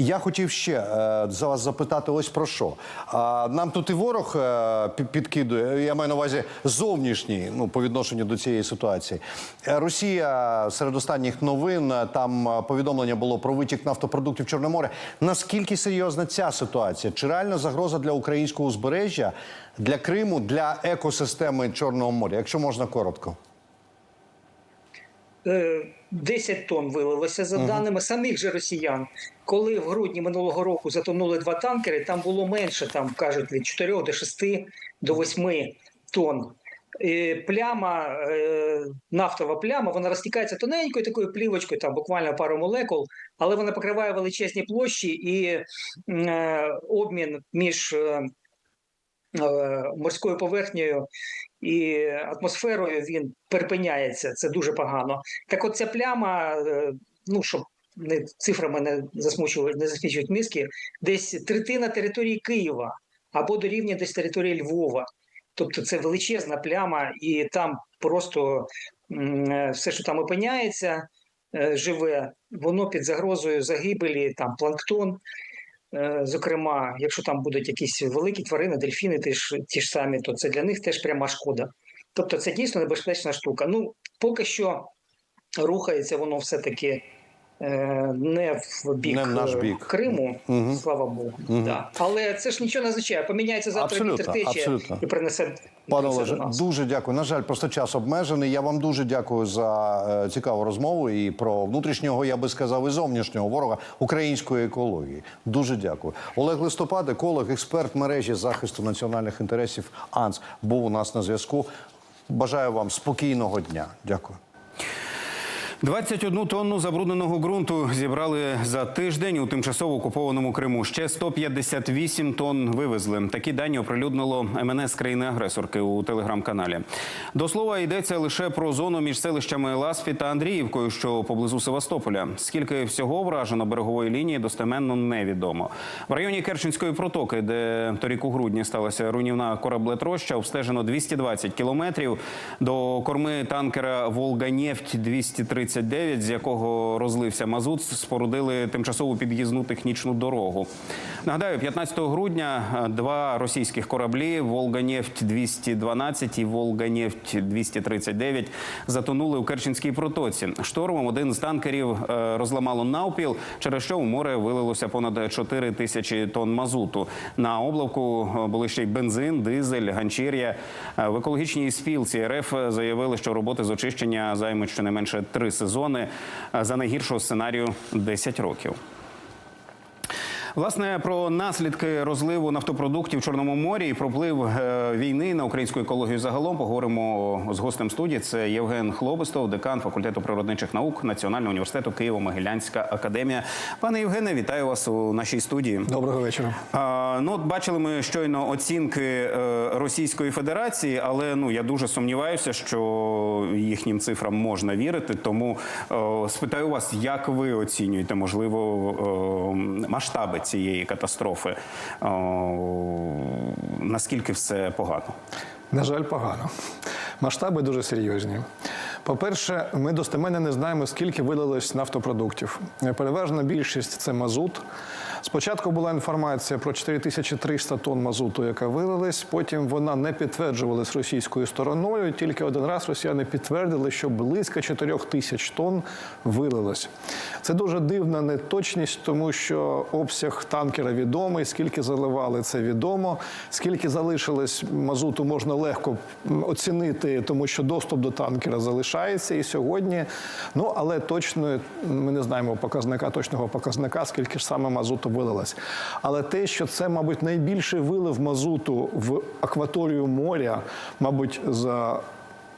Я хотів ще е, за вас запитати ось про що. Нам тут і ворог е, підкидує, я маю на увазі зовнішній, ну, по відношенню до цієї ситуації. Е, Росія серед останніх новин, там повідомлення було про витік нафтопродуктів Чорне море. Наскільки серйозна ця ситуація? Чи реальна загроза для українського узбережжя, для Криму, для екосистеми Чорного моря? Якщо можна коротко. 10 тонн вилилося за даними самих же росіян. Коли в грудні минулого року затонули два танкери, там було менше, там кажуть від 4 до 6 до 8 тонн. Пляма, е, нафтова пляма, вона розтікається тоненькою такою плівочкою, там буквально пару молекул, але вона покриває величезні площі і е, обмін між е, морською поверхнею і атмосферою він перепиняється. Це дуже погано. Так, от ця пляма, е, ну щоб не цифрами не засмучувати, не засмічують мізки, десь третина території Києва або дорівнює десь території Львова. Тобто це величезна пляма, і там просто е, все, що там опиняється, е, живе, воно під загрозою загибелі, там планктон. Е, Зокрема, якщо там будуть якісь великі тварини, дельфіни, ті ж, ті ж самі, то це для них теж пряма шкода. Тобто це дійсно небезпечна штука. Ну, поки що рухається воно все-таки е, не в бік, Не в наш е, бік. Криму, Мгм. слава Богу. Мгм. Да. Але це ж нічого не означає. Поміняється завтра Абсолютно, вітер тече абсолютно. і принесе, Пане Олеже, дуже дякую. На жаль, просто час обмежений. Я вам дуже дякую за е, цікаву розмову і про внутрішнього, я би сказав, і зовнішнього ворога української екології. Дуже дякую. Олег Листопад, еколог, експерт мережі захисту національних інтересів АНС, був у нас на зв'язку. Бажаю вам спокійного дня. Дякую. 21 тонну забрудненого ґрунту зібрали за тиждень у тимчасово окупованому Криму. Ще 158 тонн вивезли. Такі дані оприлюднило МНС країни агресорки у телеграм-каналі. До слова йдеться лише про зону між селищами Ласфі та Андріївкою, що поблизу Севастополя. Скільки всього вражено берегової лінії достеменно невідомо. В районі Керченської протоки, де торік у грудні сталася руйнівна кораблетроща, обстежено 220 кілометрів до корми танкера Волганєфть 230 Т-39, з якого розлився мазут, спорудили тимчасову під'їзну технічну дорогу. Нагадаю, 15 грудня е, два російських кораблі Волганефть 212 і Волганефть 239 затонули у Керченській протоці. Штормом один з танкерів е, розламало навпіл, через що у море вилилося понад 4 тисячі тонн мазуту. На облавку е, були ще й бензин, дизель, ганчір'я в екологічній спілці РФ заявили, що роботи з очищення займуть щонайменше три сезони. е, За найгіршого сценарію 10 років. Власне, про наслідки розливу нафтопродуктів в Чорному морі і про вплив е, війни на українську екологію загалом поговоримо з гостем студії. Це Євген Хлобистов, декан факультету природничих наук Національного університету Києво-Могилянська академія. Пане Євгене, вітаю вас у нашій студії. Доброго вечора. А, ну, от бачили ми щойно оцінки е, Російської Федерації, але ну я дуже сумніваюся, що їхнім цифрам можна вірити. Тому е, спитаю вас, як ви оцінюєте можливо е, масштаби цієї катастрофи? Наскільки все погано? На жаль, погано. Масштаби дуже серйозні. По-перше, ми достеменно не знаємо, скільки вилилось нафтопродуктів. Переважна більшість це мазут. Спочатку була інформація про 4300 тонн мазуту, яка вилилась. Потім вона не підтверджувалась російською стороною. Тільки один раз росіяни підтвердили, що близько 4000 тонн вилилось. Це дуже дивна неточність, тому що обсяг танкера відомий, скільки заливали, це відомо. Скільки залишилось мазуту, можна легко оцінити, тому що доступ до танкера залишається і сьогодні. Ну але точно ми не знаємо показника, точного показника, скільки ж саме мазуту вилилось. Але те, що це, мабуть, найбільший вилив мазуту в акваторію моря, мабуть, за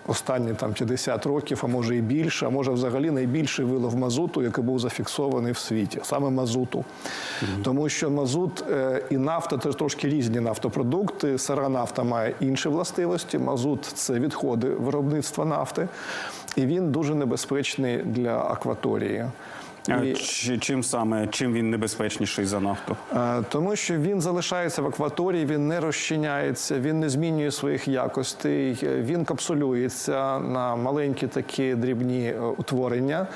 останні там 50 років, а може і більше, а може взагалі найбільший вилов мазуту, який був зафіксований в світі, саме мазуту. Тому що мазут е, і нафта це трошки різні нафтопродукти. Сира нафта має інші властивості. Мазут це відходи виробництва нафти, і він дуже небезпечний для акваторії. А І- чи- чим саме чим він небезпечніший за нафту? Е, Тому що він залишається в акваторії, він не розчиняється, він не змінює своїх якостей, е, він капсулюється на маленькі такі дрібні е, утворення.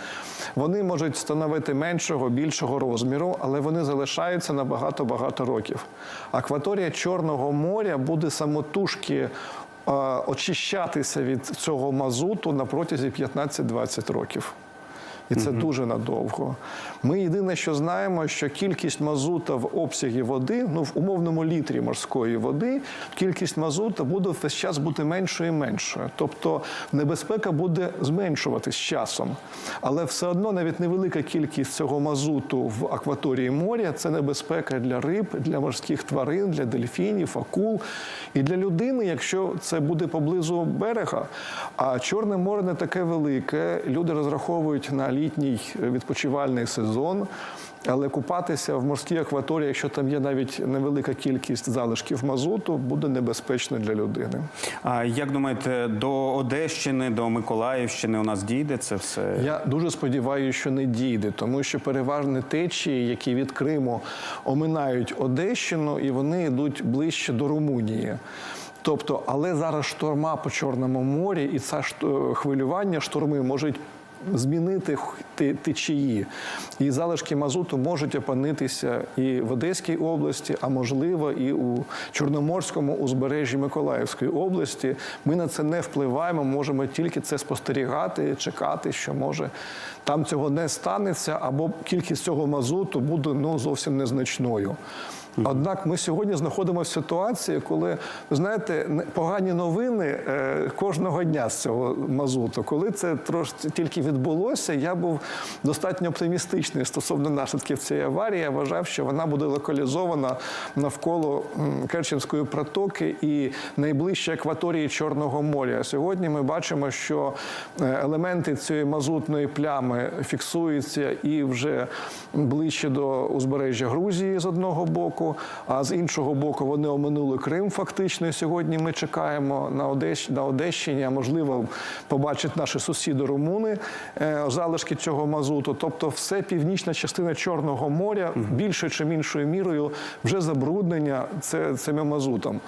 Вони можуть становити меншого, більшого розміру, але вони залишаються на багато-багато років. Акваторія Чорного моря буде самотужки е, очищатися від цього мазуту на протязі 15-20 років. І це дуже надовго. Ми єдине, що знаємо, що кількість мазута в обсягі води, ну в умовному літрі морської води, кількість мазута буде весь час бути меншою і меншою. Тобто небезпека буде зменшуватись з часом. Але все одно навіть невелика кількість цього мазуту в акваторії моря це небезпека для риб, для морських тварин, для дельфінів, акул і для людини, якщо це буде поблизу берега. А Чорне море не таке велике. Люди розраховують на літній відпочивальний сезон. Але купатися в морській акваторії, якщо там є навіть невелика кількість залишків мазуту, буде небезпечно для людини. А як думаєте, до Одещини, до Миколаївщини у нас дійде це все? Я дуже сподіваюся, що не дійде, тому що переважні течії, які від Криму оминають Одещину, і вони йдуть ближче до Румунії. Тобто, але зараз шторма по Чорному морі, і це шт- хвилювання шторми можуть змінити течії. І залишки мазуту можуть опинитися і в Одеській області, а можливо, і у Чорноморському узбережжі Миколаївської області. Ми на це не впливаємо, можемо тільки це спостерігати, чекати, що може там цього не станеться, або кількість цього мазуту буде ну, зовсім незначною. Однак ми сьогодні знаходимося в ситуації, коли ви знаєте, погані новини е, кожного дня з цього мазуту. Коли це трошки тільки відбулося, я був достатньо оптимістичний стосовно наслідків цієї аварії. Я вважав, що вона буде локалізована навколо Керченської протоки і найближче акваторії Чорного моря. Сьогодні ми бачимо, що е, елементи цієї мазутної плями фіксуються і вже ближче до узбережжя Грузії з одного боку, а з іншого боку вони оминули Крим. Фактично, і сьогодні ми чекаємо на Одещ... на Одещині, а можливо, побачать наші сусіди румуни е, залишки цього мазуту. Тобто, все північна частина Чорного моря більшою чи іншою мірою вже забруднення цим мазутом.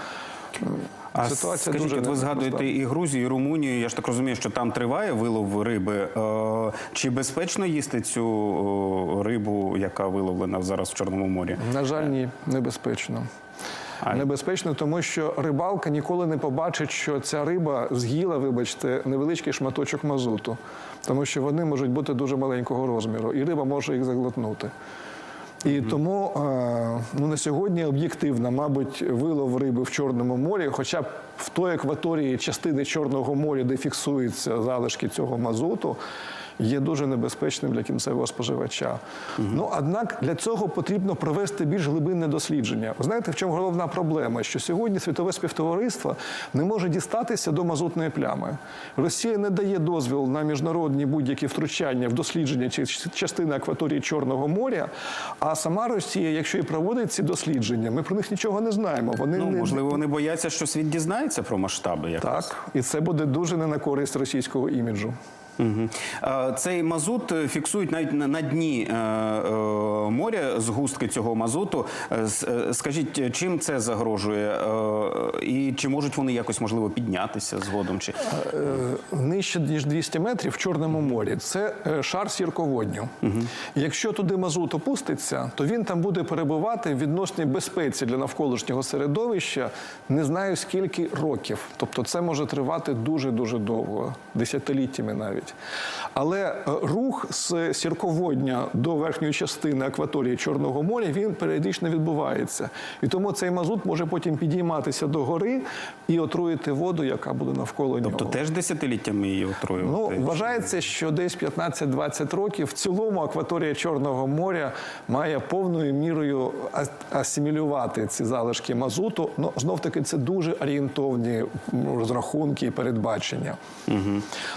А Ситуація скажіть, дуже от ви згадуєте і Грузію, і Румунію. Я ж так розумію, що там триває вилов риби. Е, Чи безпечно їсти цю рибу, яка виловлена зараз в Чорному морі? На жаль, ні, небезпечно. А- Небезпечно, тому що рибалка ніколи не побачить, що ця риба з'їла, вибачте, невеличкий шматочок мазуту, тому що вони можуть бути дуже маленького розміру, і риба може їх заглотнути. І тому е, ну, на сьогодні об'єктивно, мабуть, вилов риби в Чорному морі, хоча б в той акваторії частини Чорного моря, де фіксуються залишки цього мазуту, є дуже небезпечним для кінцевого споживача. Ну, однак для цього потрібно провести більш глибинне дослідження. Ви знаєте, в чому головна проблема? Що сьогодні світове співтовариство не може дістатися до мазутної плями. Росія не дає дозвіл на міжнародні будь-які втручання в дослідження частини акваторії Чорного моря. А сама Росія, якщо і проводить ці дослідження, ми про них нічого не знаємо. Вони Ну не можливо, вони бояться, що світ дізнається про масштаби. Якраз. так, і це буде дуже не на користь російського іміджу. Угу. Цей мазут е, фіксують навіть на, дні е, е, моря згустки цього мазуту. Скажіть, чим це загрожує? І чи можуть вони якось можливо піднятися згодом? Чи нижче ніж 200 метрів в Чорному морі це шар сірководню. Якщо туди мазут опуститься, то він там буде перебувати в відносній безпеці для навколишнього середовища не знаю скільки років. Тобто це може тривати дуже дуже довго, десятиліттями навіть. Але е, рух з сірководня до верхньої частини акваторії Чорного моря він періодично відбувається. І тому цей мазут може потім підійматися до гори і отруїти воду, яка буде навколо нього. тобто теж десятиліттями її Ну, вважається, що десь 15-20 років в цілому акваторія Чорного моря має повною мірою асимілювати ці залишки мазуту. Ну, знов таки, це дуже орієнтовні розрахунки і передбачення.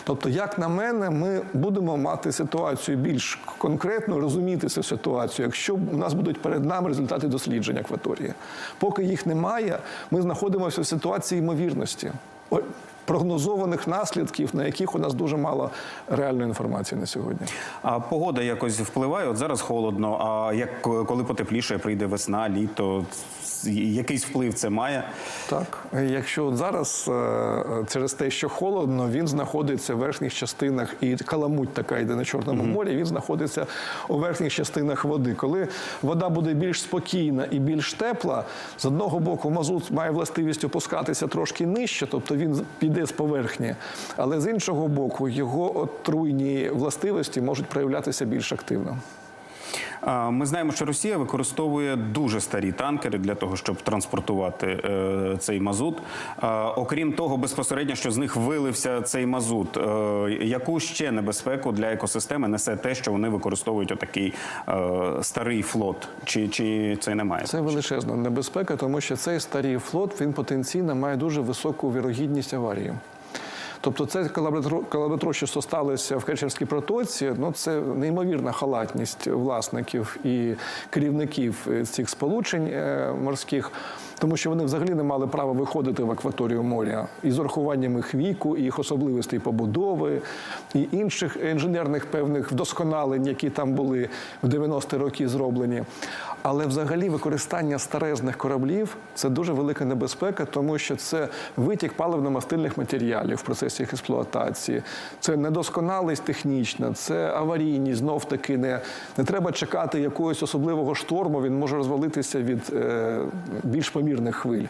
Тобто, як на мене, ми будемо мати ситуацію більш конкретно, розуміти цю ситуацію, якщо у нас будуть перед нами результати досліджень акваторії. Поки їх немає, ми знаходимося в ситуації ймовірності. Прогнозованих наслідків, на яких у нас дуже мало реальної інформації на сьогодні. А погода якось впливає. От зараз холодно. А як коли потепліше, прийде весна, літо, якийсь вплив це має? Так, якщо от зараз е, через те, що холодно, він знаходиться в верхніх частинах, і каламуть така йде на Чорному морі, він знаходиться у верхніх частинах води. Коли вода буде більш спокійна і більш тепла, з одного боку мазут має властивість опускатися трошки нижче, тобто він піде з поверхні, але з іншого боку, його отруйні властивості можуть проявлятися більш активно. Ми знаємо, що Росія використовує дуже старі танкери для того, щоб транспортувати е, цей мазут. Окрім того, безпосередньо, що з них вилився цей мазут. Е, яку ще небезпеку для екосистеми несе те, що вони використовують отакий е, старий флот? Чи, чи це немає? Це величезна небезпека, тому що цей старий флот він потенційно має дуже високу вірогідність аварії. Тобто це калабетро, що сталося в Керченській протоці, ну це неймовірна халатність власників і керівників е, цих сполучень е, морських, тому що вони взагалі не мали права виходити в акваторію моря і з урахуванням їх віку, і їх особливостей побудови, і інших інженерних певних вдосконалень, які там були в 90-ті роки зроблені. Але взагалі використання старезних кораблів це дуже велика небезпека, тому що це витік паливно-мастильних матеріалів в процесі їх експлуатації, це недосконалість технічна, це аварійність. Знов таки не, не треба чекати якогось особливого шторму. Він може розвалитися від е, більш помірних хвиль.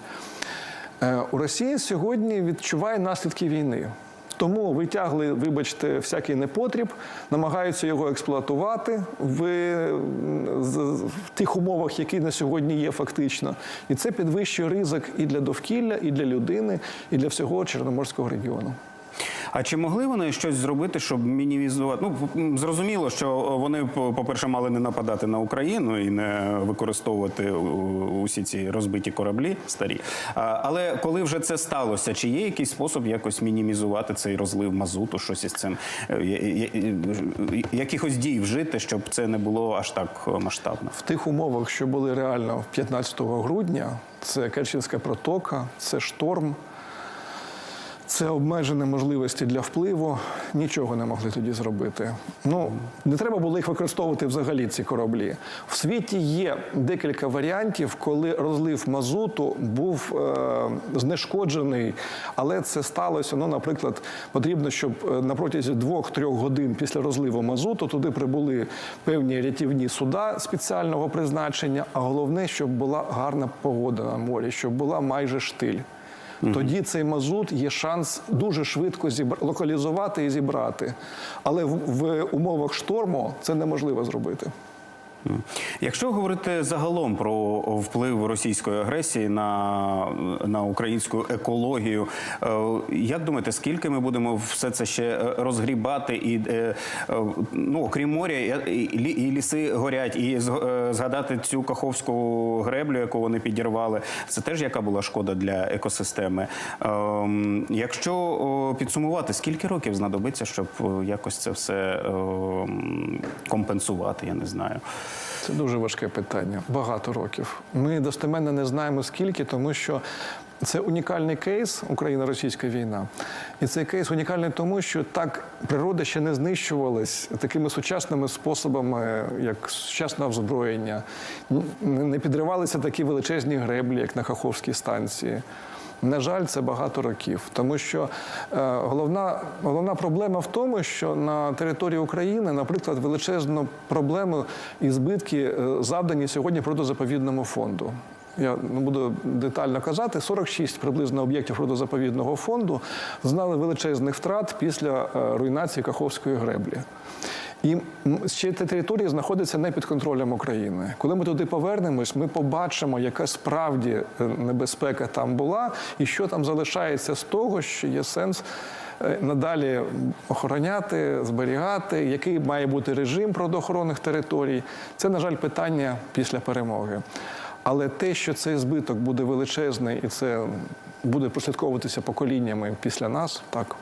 Е, у Росії сьогодні відчуває наслідки війни. Тому витягли, вибачте, всякий непотріб, намагаються його експлуатувати в, в тих умовах, які на сьогодні є фактично. І це підвищує ризик і для довкілля, і для людини, і для всього Чорноморського регіону. А чи могли вони щось зробити, щоб мінімізувати? Ну зрозуміло, що вони по-перше, мали не нападати на Україну і не використовувати усі ці розбиті кораблі старі. Але коли вже це сталося, чи є якийсь спосіб якось мінімізувати цей розлив мазуту, щось із цим якихось дій вжити, щоб це не було аж так масштабно? В тих умовах, що були реально 15 грудня, це Керченська протока, це шторм. Це обмежені можливості для впливу. Нічого не могли тоді зробити. Ну не треба було їх використовувати взагалі. Ці кораблі в світі є декілька варіантів, коли розлив мазуту був е, знешкоджений, але це сталося. Ну, наприклад, потрібно, щоб на протязі двох-трьох годин після розливу мазуту туди прибули певні рятівні суда спеціального призначення. А головне, щоб була гарна погода на морі, щоб була майже штиль. Тоді цей мазут є шанс дуже швидко зібр... локалізувати і зібрати. Але в, в умовах шторму це неможливо зробити. Якщо говорити загалом про вплив російської агресії на на українську екологію, як думаєте, скільки ми будемо все це ще розгрібати? І ну окрім моря, і ліси горять, і згадати цю каховську греблю, яку вони підірвали, це теж яка була шкода для екосистеми. Якщо підсумувати, скільки років знадобиться, щоб якось це все компенсувати? Я не знаю. Це дуже важке питання. Багато років. Ми достеменно не знаємо скільки, тому що це унікальний кейс Україно-російська війна. І цей кейс унікальний тому, що так природа ще не знищувалась такими сучасними способами, як сучасне озброєння. Не підривалися такі величезні греблі, як на Каховській станції. На жаль, це багато років, тому що е, головна головна проблема в тому, що на території України, наприклад, величезну проблему і збитки е, завдані сьогодні природозаповідному фонду. Я не буду детально казати, 46 приблизно об'єктів природозаповідного фонду знали величезних втрат після е, руйнації Каховської греблі. І ще ті території знаходяться не під контролем України. Коли ми туди повернемось, ми побачимо, яка справді небезпека там була, і що там залишається з того, що є сенс надалі охороняти, зберігати, який має бути режим природоохоронних територій. Це, на жаль, питання після перемоги. Але те, що цей збиток буде величезний, і це буде прослідковуватися поколіннями після нас, так.